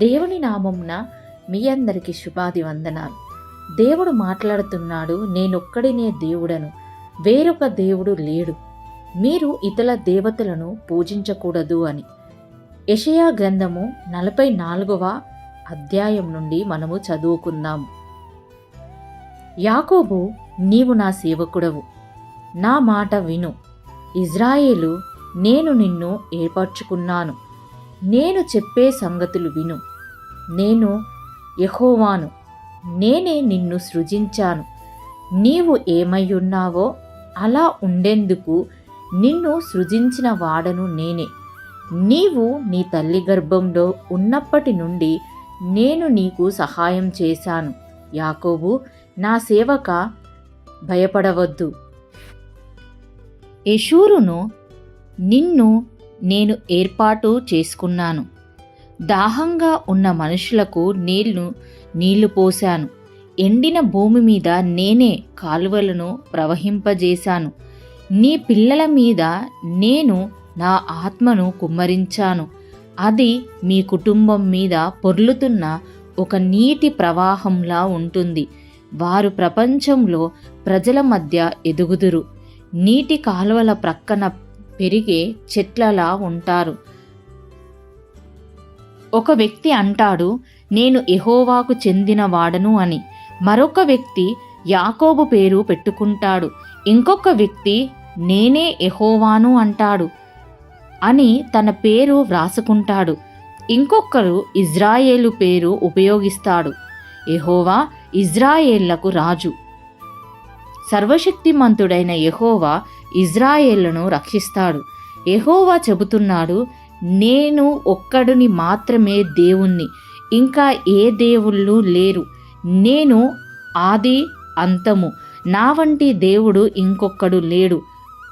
దేవుని నామంన మీ అందరికీ శుభాది వందనాలు. దేవుడు మాట్లాడుతున్నాడు నేనొక్కడినే దేవుడను వేరొక దేవుడు లేడు. మీరు ఇతర దేవతలను పూజించకూడదు అని. యషయా గ్రంథము నలభై నాలుగవ అధ్యాయం నుండి మనము చదువుకుందాం. యాకోబు నీవు నా సేవకుడవు. నా మాట విను. ఇజ్రాయేలు నేను నిన్ను ఏర్పరచుకున్నాను. నేను చెప్పే సంగతులు విను. నేను యహోవాను. నేనే నిన్ను సృజించాను. నీవు ఏమయ్యున్నావో అలా ఉండేందుకు నిన్ను సృజించిన వాడను నేనే. నీవు నీ తల్లి గర్భంలో ఉన్నప్పటి నుండి నేను నీకు సహాయం చేశాను. యాకోబు నా సేవక భయపడవద్దు. యశూరును నిన్ను నేను ఏర్పాటు చేసుకున్నాను. దాహంగా ఉన్న మనుషులకు నీళ్ళు నీళ్ళు పోశాను. ఎండిన భూమి మీద నేనే కాలువలను ప్రవహింపజేశాను. నీ పిల్లల మీద నేను నా ఆత్మను కుమ్మరించాను. అది మీ కుటుంబం మీద పొర్లుతున్న ఒక నీటి ప్రవాహంలా ఉంటుంది. వారు ప్రపంచంలో ప్రజల మధ్య ఎదుగుదురు. నీటి కాలువల ప్రక్కన పెరిగే చెట్లలా ఉంటారు. ఒక వ్యక్తి అంటాడు నేను ఎహోవాకు చెందిన వాడను అని. మరొక వ్యక్తి యాకోబు పేరు పెట్టుకుంటాడు. ఇంకొక వ్యక్తి నేనే ఎహోవాను అంటాడు అని తన పేరు వ్రాసుకుంటాడు. ఇంకొకరు ఇజ్రాయేలు పేరు ఉపయోగిస్తాడు. ఎహోవా ఇజ్రాయేళ్ళకు రాజు. సర్వశక్తిమంతుడైన ఎహోవా ఇజ్రాయేళ్ళను రక్షిస్తాడు. ఎహోవా చెబుతున్నాడు నేను ఒక్కడుని మాత్రమే దేవుణ్ణి ఇంకా ఏ దేవుళ్ళు లేరు. నేను ఆది అంతము. నా వంటి దేవుడు ఇంకొక్కడు లేడు.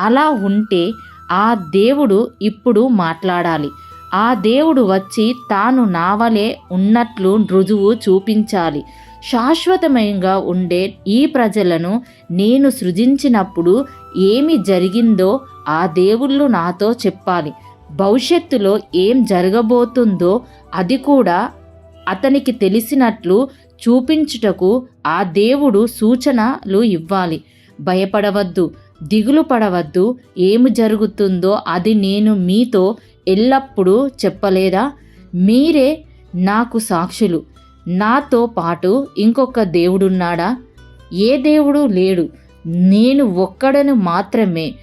అలా ఉంటే ఆ దేవుడు ఇప్పుడు మాట్లాడాలి. ఆ దేవుడు వచ్చి తాను నావలే ఉన్నట్లు రుజువు చూపించాలి. శాశ్వతమయంగా ఉండే ఈ ప్రజలను నేను సృజించినప్పుడు ఏమి జరిగిందో ఆ దేవుళ్ళు నాతో చెప్పాలి. భవిష్యత్తులో ఏం జరగబోతుందో అది కూడా అతనికి తెలిసినట్లు చూపించుటకు ఆ దేవుడు సూచనలు ఇవ్వాలి. భయపడవద్దు దిగులు పడవద్దు ఏమి జరుగుతుందో అది నేను మీతో ఎల్లప్పుడూ చెప్పలేదా? మీరే నాకు సాక్షులు నాతో పాటు ఇంకొక దేవుడున్నాడా? ఏ దేవుడు లేడు నేను ఒక్కడను మాత్రమే.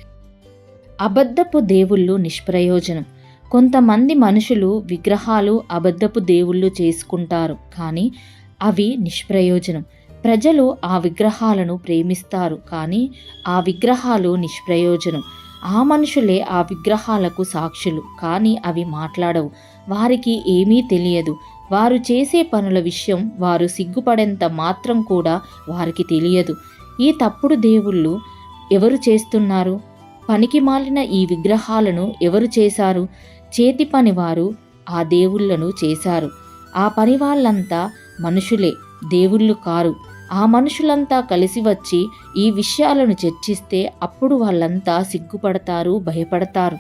అబద్ధపు దేవుళ్ళు నిష్ప్రయోజనం. కొంతమంది మనుషులు విగ్రహాలు అబద్ధపు దేవుళ్ళు చేసుకుంటారు కానీ అవి నిష్ప్రయోజనం. ప్రజలు ఆ విగ్రహాలను ప్రేమిస్తారు కానీ ఆ విగ్రహాలు నిష్ప్రయోజనం. ఆ మనుషులే ఆ విగ్రహాలకు సాక్షులు కానీ అవి మాట్లాడవు. వారికి ఏమీ తెలియదు. వారు చేసే పనుల విషయం వారు సిగ్గుపడేంత మాత్రం కూడా వారికి తెలియదు. ఈ తప్పుడు దేవుళ్ళు ఎవరు చేస్తున్నారు? పనికి మాలిన ఈ విగ్రహాలను ఎవరు చేశారు? చేతి పనివారు ఆ దేవుళ్ళను చేశారు. ఆ పని వాళ్ళంతా మనుషులే దేవుళ్ళు కారు. ఆ మనుషులంతా కలిసి వచ్చి ఈ విషయాలను చర్చిస్తే అప్పుడు వాళ్ళంతా సిగ్గుపడతారు భయపడతారు.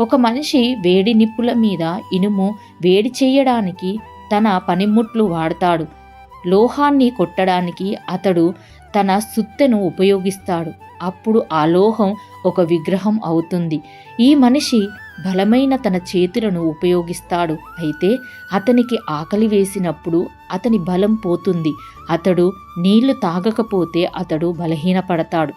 ఒక మనిషి వేడి నిప్పుల మీద ఇనుము వేడి చేయడానికి తన పనిముట్లు వాడతాడు. లోహాన్ని కొట్టడానికి అతడు తన సుత్తెను ఉపయోగిస్తాడు. అప్పుడు ఆ లోహం ఒక విగ్రహం అవుతుంది. ఈ మనిషి బలమైన తన చేతులను ఉపయోగిస్తాడు. అయితే అతనికి ఆకలి వేసినప్పుడు అతని బలం పోతుంది. అతడు నీళ్ళు తాగకపోతే అతడు బలహీనపడతాడు.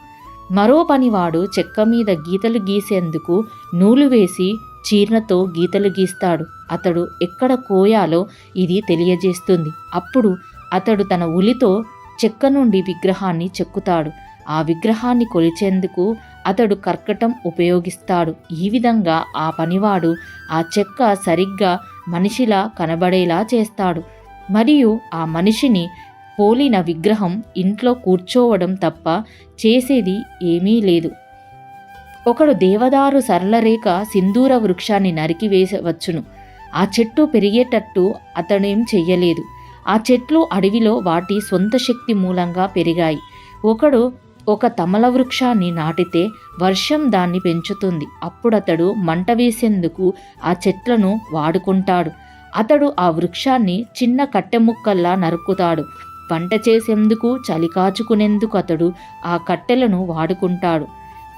మరో పనివాడు చెక్క మీద గీతలు గీసేందుకు నూలు వేసి చీర్ణతో గీతలు గీస్తాడు. అతడు ఎక్కడ కోయాలో ఇది తెలియజేస్తుంది. అప్పుడు అతడు తన ఉలితో చెక్క నుండి విగ్రహాన్ని చెక్కుతాడు. ఆ విగ్రహాన్ని కొలిచేందుకు అతడు కర్కటం ఉపయోగిస్తాడు. ఈ విధంగా ఆ పనివాడు ఆ చెక్క సరిగ్గా మనిషిలా కనబడేలా చేస్తాడు. మరియు ఆ మనిషిని పోలిన విగ్రహం ఇంట్లో కూర్చోవడం తప్ప చేసేది ఏమీ లేదు. ఒకడు దేవదారు సరళరేఖ సింధూర వృక్షాన్ని నరికివేసవచ్చును ఆ చెట్టు పెరిగేటట్టు అతడేం చెయ్యలేదు. ఆ చెట్లు అడవిలో వాటి సొంత శక్తి మూలంగా పెరిగాయి. ఒకడు ఒక తమల వృక్షాన్ని నాటితే వర్షం దాన్ని పెంచుతుంది. అప్పుడతడు మంట వేసేందుకు ఆ చెట్లను వాడుకుంటాడు. అతడు ఆ వృక్షాన్ని చిన్న కట్టె ముక్కల్లా నరుకుతాడు. వంట చేసేందుకు చలి కాచుకునేందుకు అతడు ఆ కట్టెలను వాడుకుంటాడు.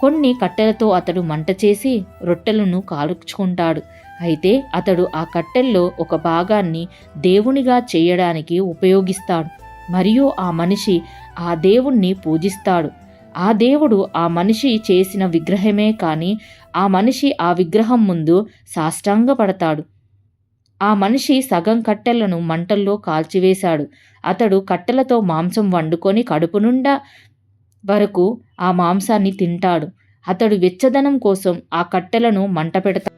కొన్ని కట్టెలతో అతడు మంట చేసి రొట్టెలను కాల్చుకుంటాడు. అయితే అతడు ఆ కట్టెల్లో ఒక భాగాన్ని దేవునిగా చేయడానికి ఉపయోగిస్తాడు. మరియు ఆ మనిషి ఆ దేవుణ్ణి పూజిస్తాడు. ఆ దేవుడు ఆ మనిషి చేసిన విగ్రహమే కానీ ఆ మనిషి ఆ విగ్రహం ముందు సాష్టాంగపడతాడు. ఆ మనిషి సగం కట్టెలను మంటల్లో కాల్చివేశాడు. అతడు కట్టెలతో మాంసం వండుకొని కడుపు నుండా వరకు ఆ మాంసాన్ని తింటాడు. అతడు వెచ్చదనం కోసం ఆ కట్టెలను మంట పెడతాడు.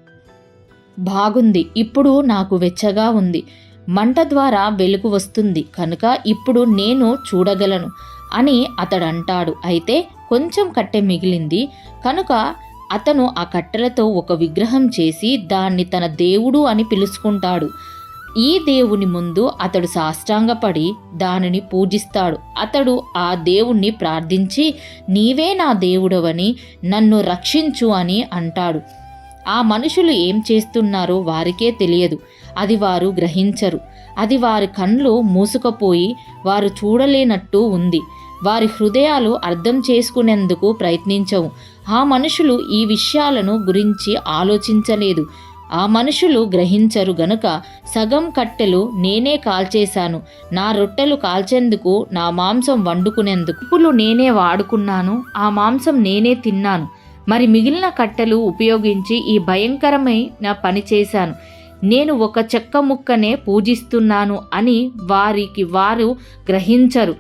బాగుంది. ఇప్పుడు నాకు వెచ్చగా ఉంది. మంట ద్వారా వెలుగు వస్తుంది. కనుక ఇప్పుడు నేను చూడగలను అని అతడు అంటాడు అయితే కొంచెం కట్టె మిగిలింది. కనుక అతను ఆ కట్టెలతో ఒక విగ్రహం చేసి దాన్ని తన దేవుడు అని పిలుచుకుంటాడు. ఈ దేవుని ముందు అతడు సాష్టాంగపడి దానిని పూజిస్తాడు. అతడు ఆ దేవుణ్ణి ప్రార్థించి నీవే నా దేవుడవని నన్ను రక్షించు అని అంటాడు. ఆ మనుషులు ఏం చేస్తున్నారో వారికే తెలియదు. అది వారు గ్రహించరు. అది వారి కండ్లు మూసుకపోయి వారు చూడలేనట్టు ఉంది. వారి హృదయాలు అర్థం చేసుకునేందుకు ప్రయత్నించవు. ఆ మనుషులు ఈ విషయాలను గురించి ఆలోచించలేదు. ఆ మనుషులు గ్రహించరు గనుక సగం కట్టెలు నేనే కాల్చేశాను. నా రొట్టెలు కాల్చేందుకు నా మాంసం వండుకునేందుకు. పులు నేనే వాడుకున్నాను ఆ మాంసం నేనే తిన్నాను. మరి మిగిలిన కట్టెలు ఉపయోగించి ఈ భయంకరమైన పని చేశాను. నేను ఒక చెక్క ముక్కనే పూజిస్తున్నాను అని వారికి వారు గ్రహించరు.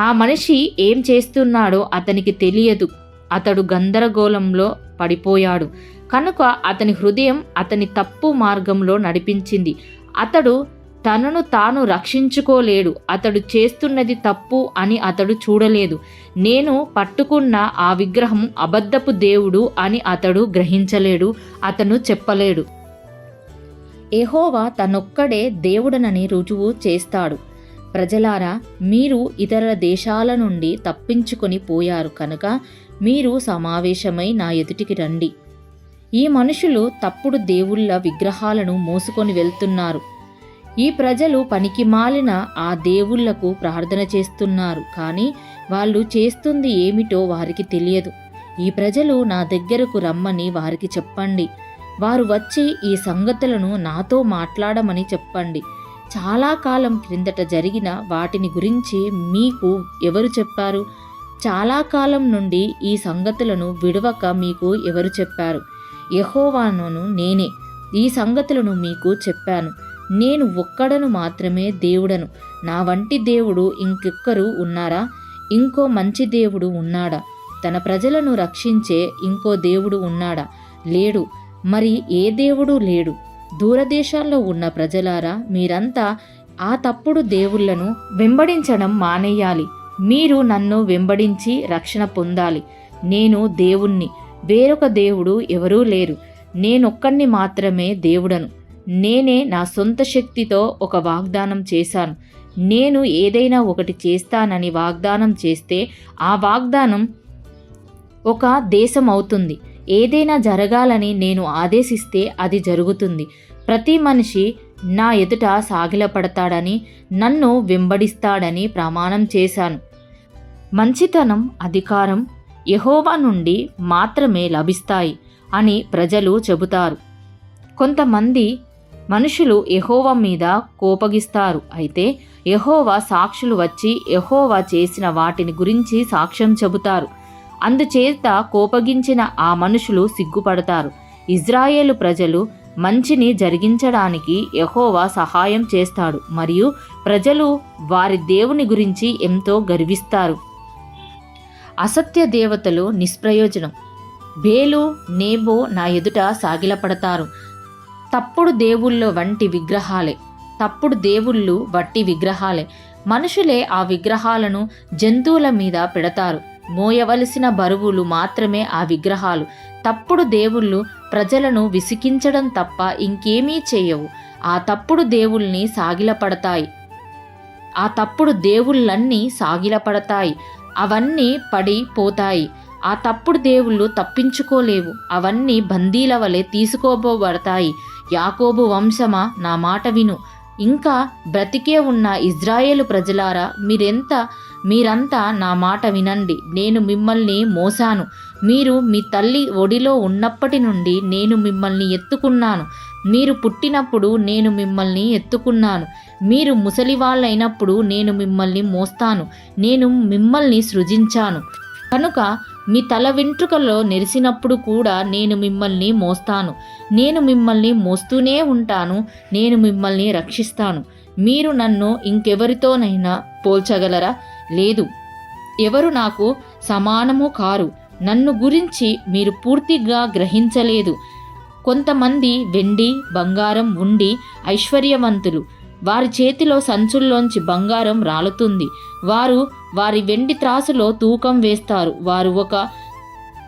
ఆ మనిషి ఏం చేస్తున్నాడో అతనికి తెలియదు. అతడు గందరగోళంలో పడిపోయాడు. కనుక అతని హృదయం అతని తప్పు మార్గంలో నడిపించింది. అతడు తనను తాను రక్షించుకోలేడు. అతడు చేస్తున్నది తప్పు అని అతడు చూడలేదు. నేను పట్టుకున్న ఆ విగ్రహం అబద్ధపు దేవుడు అని అతడు గ్రహించలేడు అతను చెప్పలేడు. ఎహోవా తనొక్కడే దేవుడనని రుజువు చేస్తాడు. ప్రజలారా మీరు ఇతర దేశాల నుండి తప్పించుకొని పోయారు కనుక మీరు సమావేశమై నా ఎదుటికి రండి. ఈ మనుషులు తప్పుడు దేవుళ్ళ విగ్రహాలను మోసుకొని వెళ్తున్నారు. ఈ ప్రజలు పనికి మాలిన ఆ దేవుళ్ళకు ప్రార్థన చేస్తున్నారు కానీ వాళ్ళు చేస్తుంది ఏమిటో వారికి తెలియదు. ఈ ప్రజలు నా దగ్గరకు రమ్మని వారికి చెప్పండి. వారు వచ్చి ఈ సంగతులను నాతో మాట్లాడమని చెప్పండి. చాలా కాలం క్రిందట జరిగిన వాటిని గురించి మీకు ఎవరు చెప్పారు? చాలా కాలం నుండి ఈ సంగతులను విడవక మీకు ఎవరు చెప్పారు? యహోవాను నేనే. ఈ సంగతులను మీకు చెప్పాను. నేను ఒక్కడను మాత్రమే దేవుడను. నా వంటి దేవుడు ఇంకొక్కరు ఉన్నారా? ఇంకో మంచి దేవుడు ఉన్నాడా? తన ప్రజలను రక్షించే ఇంకో దేవుడు ఉన్నాడా? లేడు. మరి ఏ దేవుడు లేడు. దూరదేశాల్లో ఉన్న ప్రజలారా మీరంతా ఆ తప్పుడు దేవుళ్ళను వెంబడించడం మానేయాలి. మీరు నన్ను వెంబడించి రక్షణ పొందాలి. నేను దేవుణ్ణి. వేరొక దేవుడు ఎవరూ లేరు. నేనొక్కడిని మాత్రమే దేవుడను. నేనే నా సొంత శక్తితో ఒక వాగ్దానం చేశాను. నేను ఏదైనా ఒకటి చేస్తానని వాగ్దానం చేస్తే ఆ వాగ్దానం ఒక దేశం అవుతుంది. ఏదైనా జరగాలని నేను ఆదేశిస్తే అది జరుగుతుంది. ప్రతి మనిషి నా ఎదుట సాగిలపడతాడని నన్ను వెంబడిస్తాడని ప్రమాణం చేశాను. మంచితనం అధికారం యహోవా నుండి మాత్రమే లభిస్తాయి అని ప్రజలు చెబుతారు. కొంతమంది మనుషులు ఎహోవా మీద కోపగిస్తారు. అయితే యహోవా సాక్షులు వచ్చి యహోవా చేసిన వాటిని గురించి సాక్ష్యం చెబుతారు. అందుచేత కోపగించిన ఆ మనుషులు సిగ్గుపడతారు. ఇజ్రాయేలు ప్రజలు మంచిని జరిగించడానికి యహోవా సహాయం చేస్తాడు. మరియు ప్రజలు వారి దేవుని గురించి ఎంతో గర్విస్తారు. అసత్య దేవతలు నిష్ప్రయోజనం. బేలు నేబో నా ఎదుట సాగిలపడతారు. తప్పుడు దేవుళ్ళు వంటి విగ్రహాలే. తప్పుడు దేవుళ్ళు వట్టి విగ్రహాలే. మనుషులే ఆ విగ్రహాలను జంతువుల మీద పెడతారు. మోయవలసిన బరువులు మాత్రమే ఆ విగ్రహాలు. తప్పుడు దేవుళ్ళు ప్రజలను విసికించడం తప్ప ఇంకేమీ చేయవు. ఆ తప్పుడు దేవుల్ని సాగిలపడతాయి. ఆ తప్పుడు దేవుళ్ళన్నీ సాగిలపడతాయి. అవన్నీ పడి పోతాయి. ఆ తప్పుడు దేవుళ్ళు తప్పించుకోలేవు. అవన్నీ బందీల వలె తీసుకోబోబడతాయి యాకోబు వంశమా? నా మాట విను. ఇంకా బ్రతికే ఉన్న ఇజ్రాయేలు ప్రజలారా మీరెంత మీరంతా నా మాట వినండి. నేను మిమ్మల్ని మోసాను. మీరు మీ తల్లి ఒడిలో ఉన్నప్పటి నుండి నేను మిమ్మల్ని ఎత్తుకున్నాను. మీరు పుట్టినప్పుడు నేను మిమ్మల్ని ఎత్తుకున్నాను. మీరు ముసలివాళ్ళైనప్పుడు నేను మిమ్మల్ని మోస్తాను. నేను మిమ్మల్ని సృజించాను. కనుక మీ తల వెంట్రుకలో నెరిసినప్పుడు కూడా నేను మిమ్మల్ని మోస్తాను. నేను మిమ్మల్ని మోస్తూనే ఉంటాను. నేను మిమ్మల్ని రక్షిస్తాను. మీరు నన్ను ఇంకెవరితోనైనా పోల్చగలరా? లేదు. ఎవరు నాకు సమానము కారు. నన్ను గురించి మీరు పూర్తిగా గ్రహించలేదు. కొంతమంది వెండి బంగారం ఉండి ఐశ్వర్యవంతులు. వారి చేతిలో సంచుల్లోంచి బంగారం రాలుతుంది. వారు వారి వెండి త్రాసులో తూకం వేస్తారు. వారు ఒక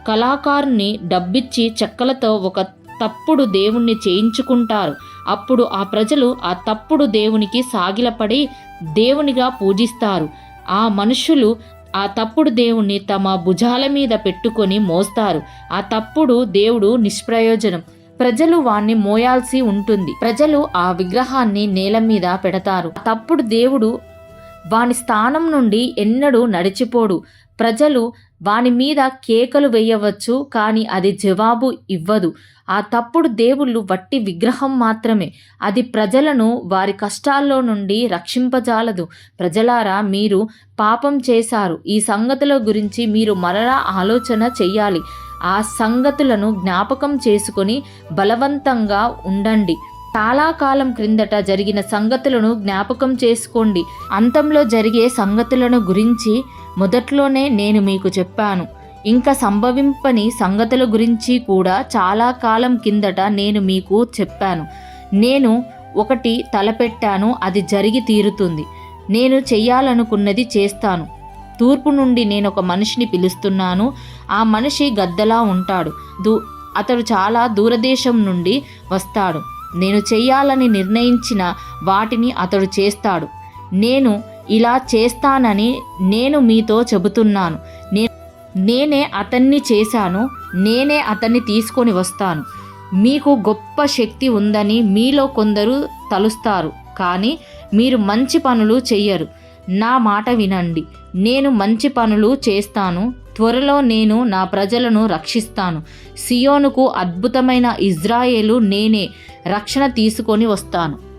కళాకారుని డబ్బిచ్చి చెక్కలతో ఒక తప్పుడు దేవుణ్ణి చేయించుకుంటారు. అప్పుడు ఆ ప్రజలు ఆ తప్పుడు దేవునికి సాగిలపడి దేవునిగా పూజిస్తారు. ఆ మనుషులు ఆ తప్పుడు దేవుణ్ణి తమ భుజాల మీద పెట్టుకొని మోస్తారు. ఆ తప్పుడు దేవుడు నిష్ప్రయోజనం. ప్రజలు వాణ్ణి మోయాల్సి ఉంటుంది. ప్రజలు ఆ విగ్రహాన్ని నేల మీద పెడతారు. తప్పుడు దేవుడు వాని స్థానం నుండి ఎన్నడూ నడిచిపోడు. ప్రజలు వాని మీద కేకలు వేయవచ్చు కానీ అది జవాబు ఇవ్వదు. ఆ తప్పుడు దేవుళ్ళు వట్టి విగ్రహం మాత్రమే. అది ప్రజలను వారి కష్టాల్లో నుండి రక్షింపజాలదు. ప్రజలారా మీరు పాపం చేశారు. ఈ సంగతుల గురించి మీరు మరలా ఆలోచన చెయ్యాలి. ఆ సంగతులను జ్ఞాపకం చేసుకొని బలవంతంగా ఉండండి. చాలా కాలం క్రిందట జరిగిన సంగతులను జ్ఞాపకం చేసుకోండి. అంతంలో జరిగే సంగతులను గురించి మొదట్లోనే నేను మీకు చెప్పాను. ఇంకా సంభవింపని సంగతుల గురించి కూడా చాలా కాలం కిందట నేను మీకు చెప్పాను. నేను ఒకటి తలపెట్టాను అది జరిగి తీరుతుంది. నేను చెయ్యాలనుకున్నది చేస్తాను. తూర్పు నుండి నేను ఒక మనిషిని పిలుస్తున్నాను. ఆ మనిషి గద్దలా ఉంటాడు. దూ అతడు చాలా దూరదేశం నుండి వస్తాడు. నేను చెయ్యాలని నిర్ణయించిన వాటిని అతడు చేస్తాడు. నేను ఇలా చేస్తానని నేను మీతో చెబుతున్నాను. నే నేనే అతన్ని చేశాను. నేనే అతన్ని తీసుకొని వస్తాను. మీకు గొప్ప శక్తి ఉందని మీలో కొందరు తలుస్తారు. కానీ మీరు మంచి పనులు చెయ్యరు. నా మాట వినండి. నేను మంచి పనులు చేస్తాను. త్వరలో నేను నా ప్రజలను రక్షిస్తాను. సియోనుకు అద్భుతమైన ఇజ్రాయేలు నేనే రక్షణ తీసుకొని వస్తాను.